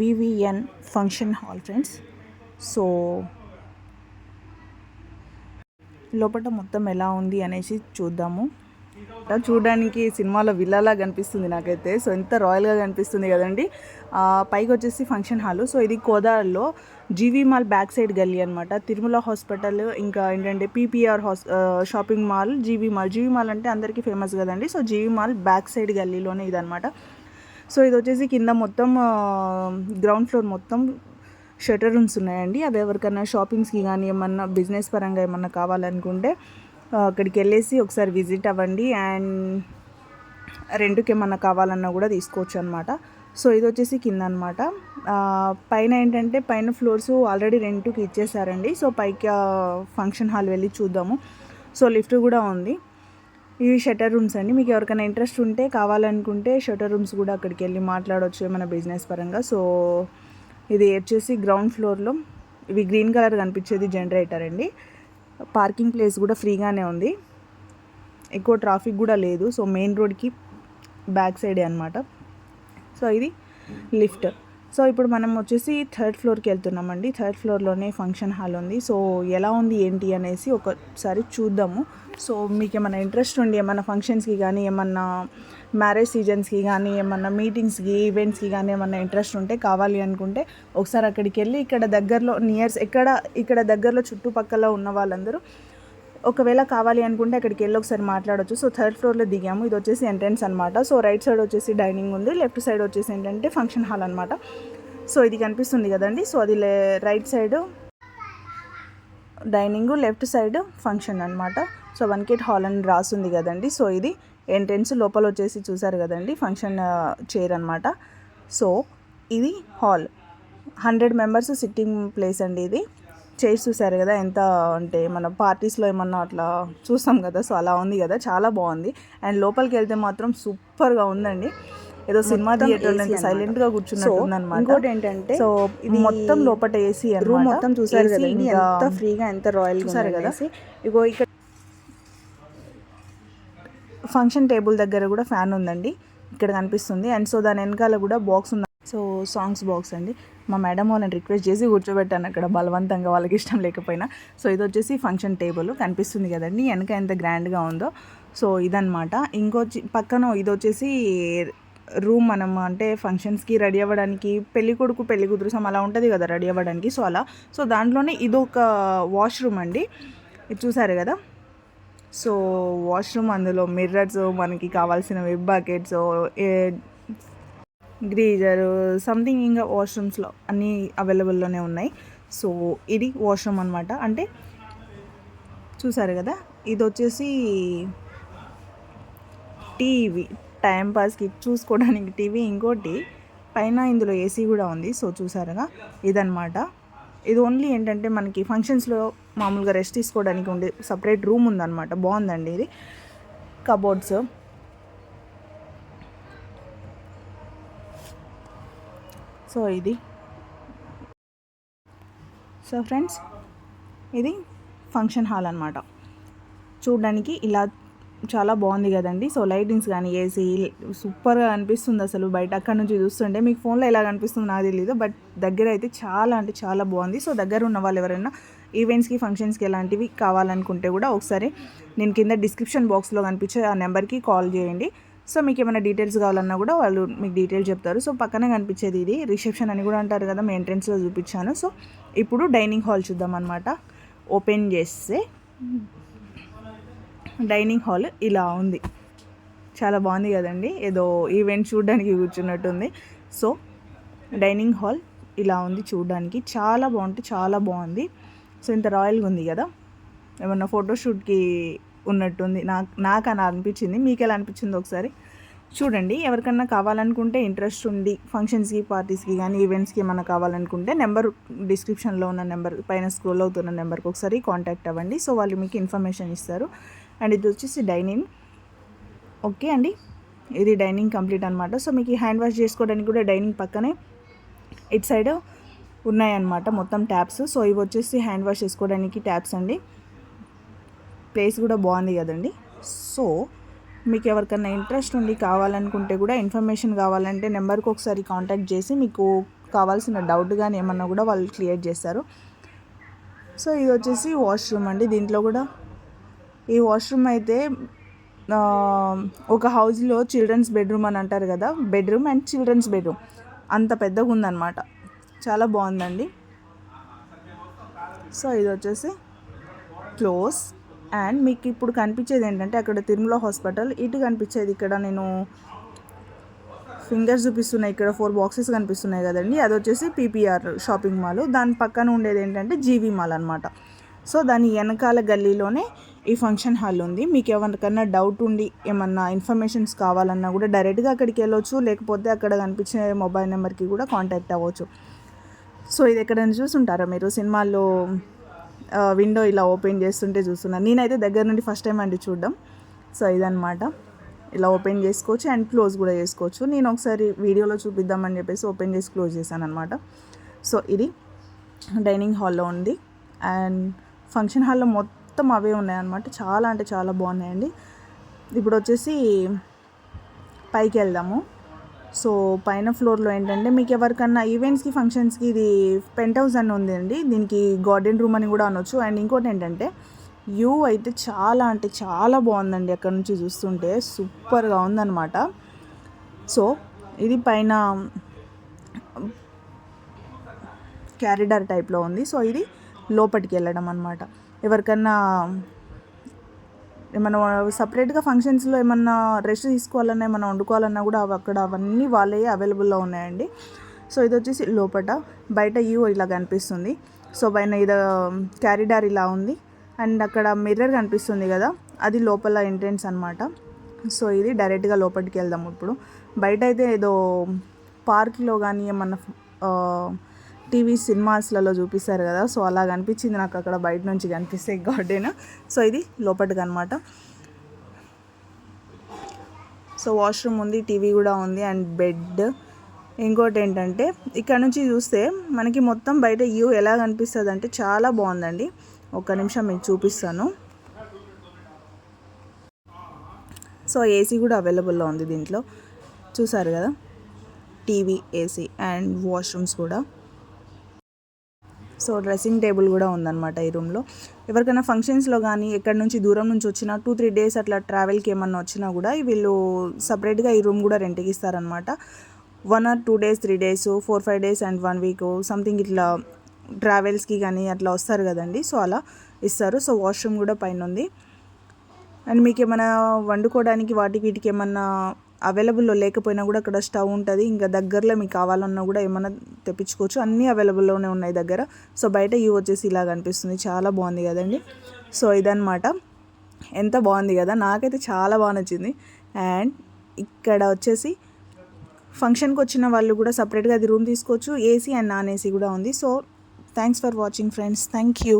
VVN function hall friends so లోపల మొత్తం ఎలా ఉంది అనేసి చూద్దాము. చూడడానికి సినిమాలో విల్లాలా కనిపిస్తుంది నాకైతే. సో ఎంత రాయల్గా కనిపిస్తుంది కదండి. పైకి వచ్చేసి ఫంక్షన్ హాల్ సో ఇది కోదాడలో జీవీ మాల్ బ్యాక్ సైడ్ గల్లీ అనమాట తిరుమల హాస్పిటల్ ఇంకా ఏంటంటే PPR has shopping mall GV mall. GV mall అంటే అందరికీ ఫేమస్ కదండి. So GV mall back side గల్లీలోనే ఇదనమాట సో ఇది వచ్చేసి కింద మొత్తం గ్రౌండ్ ఫ్లోర్ మొత్తం షటర్ రూమ్స్ ఉన్నాయండి. అవి ఎవరికైనా షాపింగ్స్కి కానీ ఏమన్నా బిజినెస్ పరంగా ఏమన్నా కావాలనుకుంటే అక్కడికి వెళ్ళేసి ఒకసారి విజిట్ అవ్వండి. అండ్ రెంట్కి ఏమన్నా కావాలన్నా కూడా తీసుకోవచ్చు అనమాట సో ఇది వచ్చేసి కింద అనమాట పైన ఏంటంటే పైన ఫ్లోర్స్ ఆల్రెడీ రెంట్కి ఇచ్చేసారండి. సో పైకి ఫంక్షన్ హాల్ వెళ్ళి చూద్దాము. సో లిఫ్ట్ కూడా ఉంది. ఇవి షటర్ రూమ్స్ అండి. మీకు ఎవరికైనా ఇంట్రెస్ట్ ఉంటే కావాలనుకుంటే షటర్ రూమ్స్ కూడా అక్కడికి వెళ్ళి మాట్లాడవచ్చు ఏమైనా బిజినెస్ పరంగా. సో ఇది వచ్చేసి గ్రౌండ్ ఫ్లోర్లో. ఇవి గ్రీన్ కలర్ కనిపించేది జనరేటర్ అండి. పార్కింగ్ ప్లేస్ కూడా ఫ్రీగానే ఉంది. ఎక్కువ ట్రాఫిక్ కూడా లేదు. సో మెయిన్ రోడ్కి బ్యాక్ సైడే అనమాట సో ఇది లిఫ్ట్. సో ఇప్పుడు మనం వచ్చేసి థర్డ్ ఫ్లోర్కి వెళ్తున్నామండి. థర్డ్ ఫ్లోర్లోనే ఫంక్షన్ హాల్ ఉంది. సో ఎలా ఉంది ఏంటి అనేసి ఒకసారి చూద్దాము. సో మీకు ఏమైనా ఇంట్రెస్ట్ ఉండి ఏమైనా ఫంక్షన్స్కి కానీ ఏమన్నా మ్యారేజ్ సీజన్స్కి కానీ ఏమన్నా మీటింగ్స్కి ఈవెంట్స్కి కానీ ఏమన్నా ఇంట్రెస్ట్ ఉంటే కావాలి అనుకుంటే ఒకసారి అక్కడికి వెళ్ళి ఇక్కడ దగ్గరలో నియర్స్ ఎక్కడ ఇక్కడ దగ్గరలో చుట్టుపక్కల ఉన్న వాళ్ళందరూ ఒకవేళ కావాలి అనుకుంటే అక్కడికి వెళ్ళి ఒకసారి మాట్లాడొచ్చు. సో థర్డ్ ఫ్లోర్లో దిగాము. ఇది వచ్చేసి ఎంట్రన్స్ అనమాట సో రైట్ సైడ్ వచ్చేసి డైనింగ్ ఉంది. లెఫ్ట్ సైడ్ వచ్చేసి ఏంటంటే ఫంక్షన్ హాల్ అనమాట సో ఇది కనిపిస్తుంది కదండి. సో అది right side dining left side function అనమాట సో వన్ కేట్ హాల్ అని రాస్తుంది కదండి. సో ఇది ఎంట్రన్స్ లోపల వచ్చేసి చూసారు కదండి. ఫంక్షన్ చైర్ అనమాట సో ఇది hall. Hundred members sitting place అండి ఇది. చైర్స్ చూసారు కదా ఎంత అంటే మన పార్టీస్లో ఏమన్నా అట్లా చూస్తాం కదా సో అలా ఉంది కదా చాలా బాగుంది. అండ్ లోపలికి వెళ్తే మాత్రం సూపర్గా ఉందండి. ఏదో సినిమా థియేటర్ సైలెంట్గా కూర్చున్నట్టు ఉందన్నమాట. ఇంకోటి ఏంటంటే సో ఇది మొత్తం లోపల ఏసీ రూమ్ మొత్తం చూసారు కదా ఎంత ఫ్రీగా ఎంత రాయల్ చూసారు కదా? ఇగో ఇక్కడ ఫంక్షన్ టేబుల్ దగ్గర కూడా ఫ్యాన్ ఉందండి ఇక్కడ కనిపిస్తుంది. అండ్ సో దాని వెనకాల కూడా బాక్స్ ఉంది సో సాంగ్స్ బాక్స్ అండి. మా మేడం వాళ్ళని రిక్వెస్ట్ చేసి కూర్చోబెట్టాను అక్కడ. బలవంతంగా వాళ్ళకి ఇష్టం లేకపోయినా. సో ఇది వచ్చేసి ఫంక్షన్ టేబుల్ కనిపిస్తుంది కదండి. వెనక ఎంత గ్రాండ్గా ఉందో. సో ఇదనమాట ఇంకో పక్కన ఇది వచ్చేసి రూమ్ మనం అంటే ఫంక్షన్స్కి రెడీ అవ్వడానికి పెళ్ళి కొడుకు పెళ్ళి కూతురు సమ అలా ఉంటుంది కదా రెడీ అవ్వడానికి. సో అలా. సో దాంట్లోనే ఇది ఒక వాష్రూమ్ అండి. ఇది చూసారు కదా. సో వాష్రూమ్ అందులో మిర్రర్స్ మనకి కావాల్సిన వెబ్ బకెట్స్ గ్రీజర్ సంథింగ్ ఇంకా వాష్రూమ్స్లో అన్నీ అవైలబుల్లోనే ఉన్నాయి. సో ఇది వాష్రూమ్ అనమాట అంటే చూసారు కదా ఇది వచ్చేసి టీవీ టైం పాస్కి చూసుకోవడానికి టీవీ. ఇంకోటి పైన ఇందులో ఏసీ కూడా ఉంది. సో చూసారుగా ఇదనమాట ఇది ఓన్లీ ఏంటంటే మనకి ఫంక్షన్స్లో మామూలుగా రెస్ట్ తీసుకోవడానికి ఉండే సపరేట్ రూమ్ ఉందన్నమాట. బాగుందండి ఇది. కబోర్డ్స్ సో ఇది. సో ఫ్రెండ్స్ ఇది ఫంక్షన్ హాల్ అనమాట చూడడానికి ఇలా చాలా బాగుంది కదండి. సో లైటింగ్స్ కానీ ఏసీ సూపర్గా అనిపిస్తుంది అసలు. బయట అక్కడ నుంచి చూస్తుంటే మీకు ఫోన్లో ఎలా కనిపిస్తుంది నాకు తెలియదు బట్ దగ్గర అయితే చాలా అంటే చాలా బాగుంది. సో దగ్గర ఉన్న వాళ్ళు ఎవరైనా ఈవెంట్స్కి ఫంక్షన్స్కి ఎలాంటివి కావాలనుకుంటే కూడా ఒకసారి నేను కింద డిస్క్రిప్షన్ బాక్స్లో కనిపించే ఆ నెంబర్కి కాల్ చేయండి. సో మీకు ఏమైనా డీటెయిల్స్ కావాలన్నా కూడా వాళ్ళు మీకు డీటెయిల్స్ చెప్తారు. సో పక్కనే కనిపించేది ఇది. రిసెప్షన్ అని కూడా అంటారు కదా మీ ఎంట్రెన్స్లో చూపించాను. సో ఇప్పుడు డైనింగ్ హాల్ చూద్దాం అనమాట ఓపెన్ చేస్తే డైనింగ్ హాల్ ఇలా ఉంది. చాలా బాగుంది కదండి. ఏదో ఈవెంట్ చూడడానికి కూర్చున్నట్టుంది. సో డైనింగ్ హాల్ ఇలా ఉంది చూడడానికి. చాలా బాగుంటే చాలా బాగుంది. సో ఇంత రాయల్గా ఉంది కదా. ఏమన్నా ఫోటోషూట్కి ఉన్నట్టుంది. నాకు నాకు అని అనిపించింది మీకు ఎలా అనిపించింది ఒకసారి చూడండి. ఎవరికన్నా కావాలనుకుంటే ఇంట్రెస్ట్ ఉండి ఫంక్షన్స్కి పార్టీస్కి కానీ ఈవెంట్స్కి ఏమన్నా కావాలనుకుంటే నెంబర్ డిస్క్రిప్షన్లో ఉన్న నెంబర్ పైన స్క్రోల్ అవుతున్న నెంబర్కి ఒకసారి కాంటాక్ట్ అవ్వండి. సో వాళ్ళు మీకు ఇన్ఫర్మేషన్ ఇస్తారు. అండ్ ఇది వచ్చేసి డైనింగ్. ఓకే అండి? ఇది డైనింగ్ కంప్లీట్ అనమాట సో మీకు హ్యాండ్ వాష్ చేసుకోవడానికి కూడా డైనింగ్ పక్కనే ఇటు సైడ్ ఉన్నాయన్నమాట మొత్తం ట్యాప్స్. సో ఇవి వచ్చేసి హ్యాండ్ వాష్ చేసుకోవడానికి ట్యాప్స్ అండి. ప్లేస్ కూడా బాగుంది కదండి. సో మీకు ఎవరికైనా ఇంట్రెస్ట్ ఉండి కావాలనుకుంటే కూడా ఇన్ఫర్మేషన్ కావాలంటే నెంబర్కి ఒకసారి కాంటాక్ట్ చేసి మీకు కావాల్సిన డౌట్ కానీ ఏమన్నా కూడా వాళ్ళు క్లియర్ చేస్తారు. సో ఇది వచ్చేసి వాష్రూమ్ అండి. దీంట్లో కూడా ఈ వాష్రూమ్ అయితే ఒక హౌస్లో చిల్డ్రన్స్ బెడ్రూమ్ అని అంటారు కదా బెడ్రూమ్ అండ్ చిల్డ్రన్స్ బెడ్రూమ్. అంత పెద్దగా ఉందన్నమాట. చాలా బాగుందండి. సో ఇది వచ్చేసి క్లోజ్. అండ్ మీకు ఇప్పుడు కనిపించేది ఏంటంటే అక్కడ తిరుమల హాస్పిటల్. ఇటు కనిపించేది ఇక్కడ నేను ఫింగర్స్ చూపిస్తున్నాయి. ఇక్కడ ఫోర్ బాక్సెస్ కనిపిస్తున్నాయి కదండి. అది వచ్చేసి పీపీఆర్ షాపింగ్ మాల్. దాని పక్కన ఉండేది ఏంటంటే జీవీ మాల్ అనమాట సో దాని వెనకాల గల్లీలోనే ఈ ఫంక్షన్ హాల్ ఉంది. మీకు ఎవరికన్నా డౌట్ ఉండి ఏమన్నా ఇన్ఫర్మేషన్స్ కావాలన్నా కూడా డైరెక్ట్గా అక్కడికి వెళ్ళొచ్చు. లేకపోతే అక్కడ కనిపించే మొబైల్ నెంబర్కి కూడా కాంటాక్ట్ అవ్వచ్చు. సో ఇది ఎక్కడైనా చూసుంటారా మీరు? సినిమాల్లో విండో ఇలా ఓపెన్ చేస్తుంటే చూస్తున్నాను నేనైతే దగ్గర నుండి ఫస్ట్ టైం అండి చూడడం. సో ఇదనమాట ఇలా ఓపెన్ చేసుకోవచ్చు అండ్ క్లోజ్ కూడా చేసుకోవచ్చు. నేను ఒకసారి వీడియోలో చూపిద్దామని చెప్పేసి ఓపెన్ చేసి క్లోజ్ చేశాను అనమాట సో ఇది డైనింగ్ హాల్లో ఉంది. అండ్ ఫంక్షన్ హాల్లో మొత్తం అవే ఉన్నాయన్నమాట. చాలా అంటే చాలా బాగున్నాయండి. ఇప్పుడు వచ్చేసి పైకి వెళ్దాము. సో పైన ఫ్లోర్లో ఏంటంటే మీకు ఎవరికన్నా ఈవెంట్స్కి ఫంక్షన్స్కి ఇది పెంట్ హౌస్ అని ఉందండి. దీనికి గార్డెన్ రూమ్ అని కూడా అనొచ్చు. అండ్ ఇంకోటి ఏంటంటే వ్యూ అయితే చాలా అంటే చాలా బాగుందండి అక్కడ నుంచి చూస్తుంటే. సూపర్గా ఉందన్నమాట. సో ఇది పైన క్యారిడార్ టైప్లో ఉంది. సో ఇది లోపలికి వెళ్ళడం అనమాట ఎవరికన్నా ఏమన్నా సపరేట్గా ఫంక్షన్స్లో ఏమన్నా రెస్ట్ తీసుకోవాలన్నా ఏమన్నా వండుకోవాలన్నా కూడా అవి అక్కడ అవన్నీ వాళ్ళే అవైలబుల్లో ఉన్నాయండి. సో ఇది వచ్చేసి లోపట. బయట యూ ఇలా కనిపిస్తుంది. సో పైన ఇది క్యారిడార్ um, ఇలా ఉంది. అండ్ అక్కడ మిర్రర్ కనిపిస్తుంది కదా. అది లోపల ఎంట్రెన్స్ అనమాట సో ఇది డైరెక్ట్గా లోపలికి వెళ్దాం ఇప్పుడు. బయట అయితే ఏదో పార్క్లో కానీ ఏమన్నా టీవీ సినిమాస్లలో చూపిస్తారు కదా సో అలా కనిపించింది నాకు అక్కడ బయట నుంచి కనిపిస్తే గార్డెన్. సో ఇది లోపలికి అనమాట సో వాష్రూమ్ ఉంది టీవీ కూడా ఉంది అండ్ బెడ్. ఇంకోటి ఏంటంటే ఇక్కడ నుంచి చూస్తే మనకి మొత్తం బయట వ్యూ ఎలా కనిపిస్తుంది అంటే చాలా బాగుందండి. ఒక్క నిమిషం మీకు చూపిస్తాను. సో ఏసీ కూడా అవైలబుల్లో ఉంది దీంట్లో. చూసారు కదా? టీవీ ఏసీ అండ్ వాష్రూమ్స్ కూడా. సో డ్రెస్సింగ్ టేబుల్ కూడా ఉందన్నమాట ఈ రూమ్లో. ఎవరికైనా ఫంక్షన్స్లో కానీ ఎక్కడి నుంచి దూరం నుంచి వచ్చినా టూ త్రీ డేస్ అట్లా ట్రావెల్కి ఏమన్నా వచ్చినా కూడా వీళ్ళు సపరేట్గా ఈ రూమ్ కూడా రెంట్కి ఇస్తారనమాట one or two days three days four five days and one week something ఇట్లా ట్రావెల్స్కి కానీ అట్లా వస్తారు కదండి. సో అలా ఇస్తారు. సో వాష్రూమ్ కూడా పైన ఉంది అండ్ మీకు ఏమైనా వండుకోవడానికి వాటికి వీటికి ఏమన్నా అవైలబుల్లో లేకపోయినా కూడా అక్కడ స్టవ్ ఉంటుంది. ఇంకా దగ్గరలో మీకు కావాలన్నా కూడా ఏమైనా తెప్పించుకోవచ్చు. అన్నీ అవైలబుల్లోనే ఉన్నాయి దగ్గర. సో బయట ఇవి వచ్చేసి ఇలా కనిపిస్తుంది. చాలా బాగుంది కదండి. సో ఇదనమాట ఎంత బాగుంది కదా. నాకైతే చాలా బాగా నచ్చింది. అండ్ ఇక్కడ వచ్చేసి ఫంక్షన్కి వచ్చిన వాళ్ళు కూడా సపరేట్గా అది రూమ్ తీసుకోవచ్చు. ఏసీ అండ్ నాన్ ఏసీ కూడా ఉంది. So thanks for watching friends. Thank you.